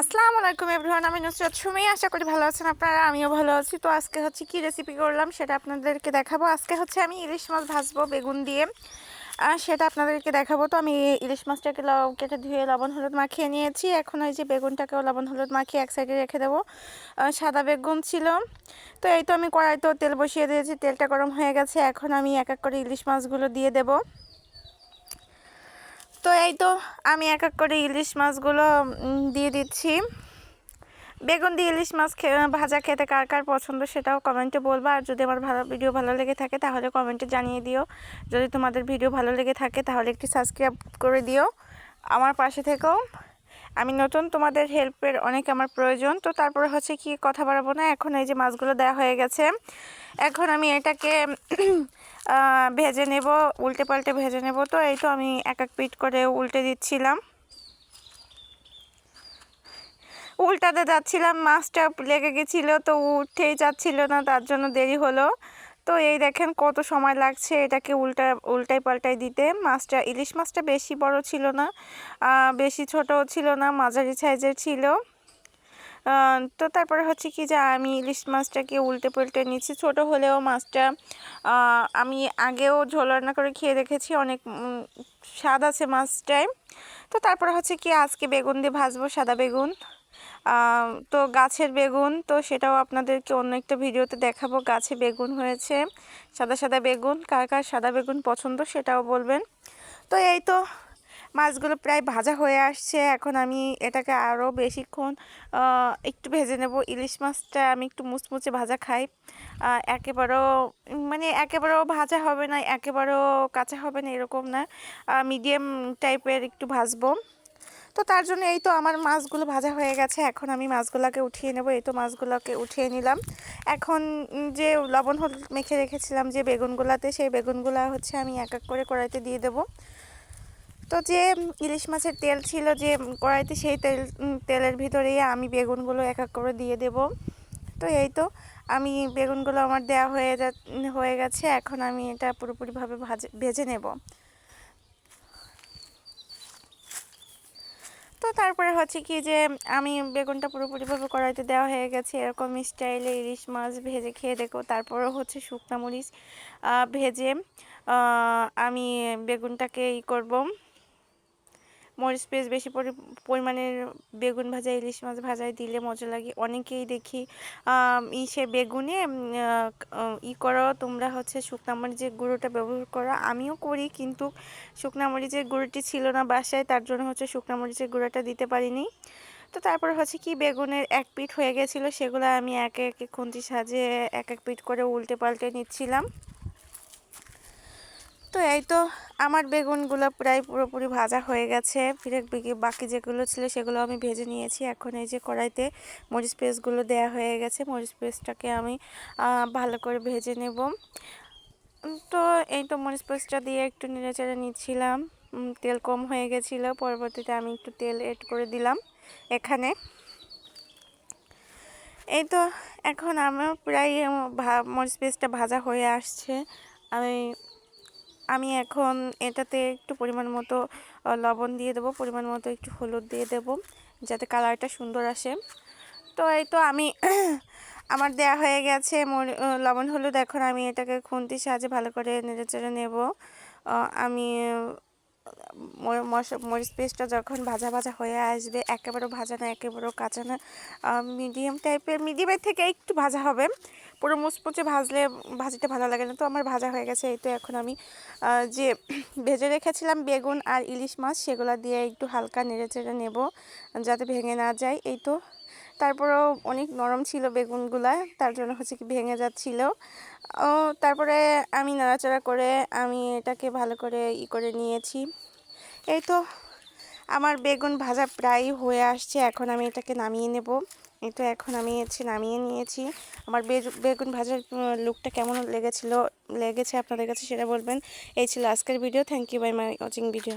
আসসালামু আলাইকুম এভরিওয়ান, আমি নুসরাত সুমি, আশা করি ভালো আছেন আপনারা, আমিও ভালো আছি। তো আজকে হচ্ছে কি রেসিপি করলাম সেটা আপনাদেরকে দেখাবো। আজকে হচ্ছে আমি ইলিশ মাছ ভাজবো বেগুন দিয়ে। সেটা আপনাদেরকে দেখাবো। তো আমি ইলিশ মাছটাকে কেটে ধুয়ে লবণ, হলুদ মাখিয়ে নিয়েছি। এখন ওই যে বেগুনটাকেও লবণ, হলুদ মাখিয়ে এক সাইডে রেখে দেবো। সাদা বেগুন ছিল। তো এই তো আমি কড়াইতেও তেল বসিয়ে দিয়েছি, তেলটা গরম হয়ে গেছে। এখন আমি এক এক করে ইলিশ মাছগুলো দিয়ে দেবো। তো এই তো আমি এক এক করে ইলিশ মাছগুলো দিয়ে দিচ্ছি। বেগুন দিয়ে ইলিশ মাছ ভাজা খেতে কার কার পছন্দ সেটাও কমেন্টে বলব। আর যদি আমার ভালো ভিডিও ভালো লেগে থাকে তাহলে কমেন্টে জানিয়ে দিও। যদি তোমাদের ভিডিও ভালো লেগে থাকে তাহলে একটি সাবস্ক্রাইব করে দিও। আমার পাশে থেকেও আমি নতুন, তোমাদের হেল্পের অনেক আমার প্রয়োজন। তো তারপরে হচ্ছে কি কথা বাড়াবো না, এখন এই যে মাছগুলো দেওয়া হয়ে গেছে। এখন আমি এটাকে ভেজে নেব, উল্টে পাল্টে ভেজে নেব। তো এই তো আমি এক এক পিট করে উল্টে দিচ্ছিলাম। উল্টাতে যাচ্ছিলাম, মাছটা লেগে গেছিল তো উঠেই যাচ্ছিল না, তার জন্য দেরি হলো। তো এই দেখেন কত সময় লাগছে এটাকে উল্টা উল্টাই পাল্টাই দিতে। মাছটা, ইলিশ মাছটা বেশি বড় ছিল না বেশি ছোটও ছিল না, মাঝারি সাইজের ছিল। তো তারপরে হচ্ছে কি যে আমি ইলিশ মাছটাকে উল্টে পাল্টে নিচ্ছি। ছোট হলেও মাছটা আমি আগেও ঝোল রান্না করে খেয়ে দেখেছি, অনেক স্বাদ আছে মাছটায়। তো তারপরে হচ্ছে কি আজকে বেগুন দিয়ে ভাজবো, সাদা বেগুন। তো গাছের বেগুন, তো সেটাও আপনাদেরকে অন্য একটা ভিডিওতে দেখাবো। গাছে বেগুন হয়েছে, সাদা সাদা বেগুন, কার কার সাদা বেগুন পছন্দ সেটাও বলবেন। তো এই তো মাছগুলো প্রায় ভাজা হয়ে আসছে। এখন আমি এটাকে আরও বেশিক্ষণ একটু ভেজে নেব। ইলিশ মাছটা আমি একটু মুচমুচে ভাজা খাই। একেবারেও মানে একেবারেও ভাজা হবে না, একেবারেও কাঁচা হবে না, এরকম না। মিডিয়াম টাইপের একটু ভাজবো। তো তার জন্য এই তো আমার মাছগুলো ভাজা হয়ে গেছে। এখন আমি মাছগুলোকে উঠিয়ে নেব। এই তো মাছগুলোকে উঠিয়ে নিলাম। এখন যে লবণ হলুদ মেখে রেখেছিলাম যে বেগুনগুলাতে, সেই বেগুনগুলা হচ্ছে আমি এক এক করে কড়াইতে দিয়ে দেবো। তো যে ইলিশ মাছের তেল ছিল যে কড়াইতে, সেই তেল তেলের ভিতরেই আমি বেগুনগুলো এক এক করে দিয়ে দেব। তো এই তো আমি বেগুনগুলো আমার দেওয়া হয়ে যা, হয়ে গেছে। এখন আমি এটা পুরোপুরিভাবে ভাজে, ভেজে নেব। তো তারপরে হচ্ছে কি যে, আমি বেগুনটা পুরোপুরিভাবে কড়াইতে দেওয়া হয়ে গেছে। এরকম স্টাইলে ইলিশ মাছ ভেজে খেয়ে দেখো। তারপরে হচ্ছে শুকনা মরিচ ভেজে আমি বেগুনটাকে ই করব। মরিচ পেস্ট বেশি পরি- পরিমাণের বেগুন ভাজা, ইলিশ মাছ ভাজায় দিলে মজা লাগে। অনেকেই দেখি ইসে বেগুনে ই করো, তোমরা হচ্ছে শুকনা মরিচের গুঁড়োটা ব্যবহার করো। আমিও করি, কিন্তু শুকনা মরিচের গুঁড়োটি ছিল না বাসায়, তার জন্য হচ্ছে শুকনা মরিচের গুঁড়োটা দিতে পারিনি। তো তারপর হচ্ছে কি, বেগুনের এক পিঠ হয়ে গেছিল, সেগুলো আমি একে একে খুন্তি সাজে এক এক পিঠ করে উল্টে পাল্টে নিচ্ছিলাম। তো এই তো আমার বেগুনগুলো প্রায় পুরোপুরি ভাজা হয়ে গেছে। ফিরে বাকি যেগুলো ছিল সেগুলো আমি ভেজে নিয়েছি। এখন এই যে কড়াইতে মরিচ পেস্টগুলো দেয়া হয়ে গেছে। মরিচ পেস্টটাকে আমি ভালো করে ভেজে নেব। তো এই তো মরিচ পেস্টটা দিয়ে একটু নেড়েচেড়ে নিচ্ছিলাম। তেল কম হয়ে গেছিল। পরবর্তীতে আমি একটু তেল এড করে দিলাম এখানে। এই তো এখন আমার প্রায় মরিচ পেস্টটা ভাজা হয়ে আসছে। আমি আমি এখন এটাতে একটু পরিমাণ মতো লবণ দিয়ে দেবো, পরিমাণ মতো একটু হলুদ দিয়ে দেবো, যাতে কালারটা সুন্দর আসে। তো এই তো আমি আমার দেয়া হয়ে গেছে লবণ, হলুদ। এখন আমি এটাকে খুন্তির সাহায্যে ভালো করে নেড়ে চেড়ে নেব আমি মরিচ পেস্টটা যখন ভাজা ভাজা হয়ে আসবে, একেবারেও ভাজা না, একেবারেও কাঁচা না মিডিয়াম টাইপের মিডিয়ামের থেকে একটু ভাজা হবে। পুরো মুচমুচে ভাজলে ভাজিটা ভালো লাগে না। তো আমার ভাজা হয়ে গেছে, এই তো এখন আমি যে ভেজে রেখেছিলাম বেগুন আর ইলিশ মাছ, সেগুলো দিয়ে একটু হালকা নেড়ে চেড়ে নেব, যাতে ভেঙে না যায়। এই তো তারপরেও অনেক নরম ছিল বেগুনগুলা, তার জন্য হচ্ছে কি ভেঙে যাচ্ছিল। ও, তারপরে আমি নাড়াচাড়া করে আমি এটাকে ভালো করে ই করে নিয়েছি। এই তো আমার বেগুন ভাজা প্রায় হয়ে আসছে, এখন আমি এটাকে নামিয়ে নেব। এই তো এখন আমি হচ্ছে নামিয়ে নিয়েছি। আমার বেগুন ভাজার লুকটা কেমন লেগেছিল, লেগেছে আপনাদের কাছে সেটা বলবেন। এই ছিল আজকের video thank you bye my watching video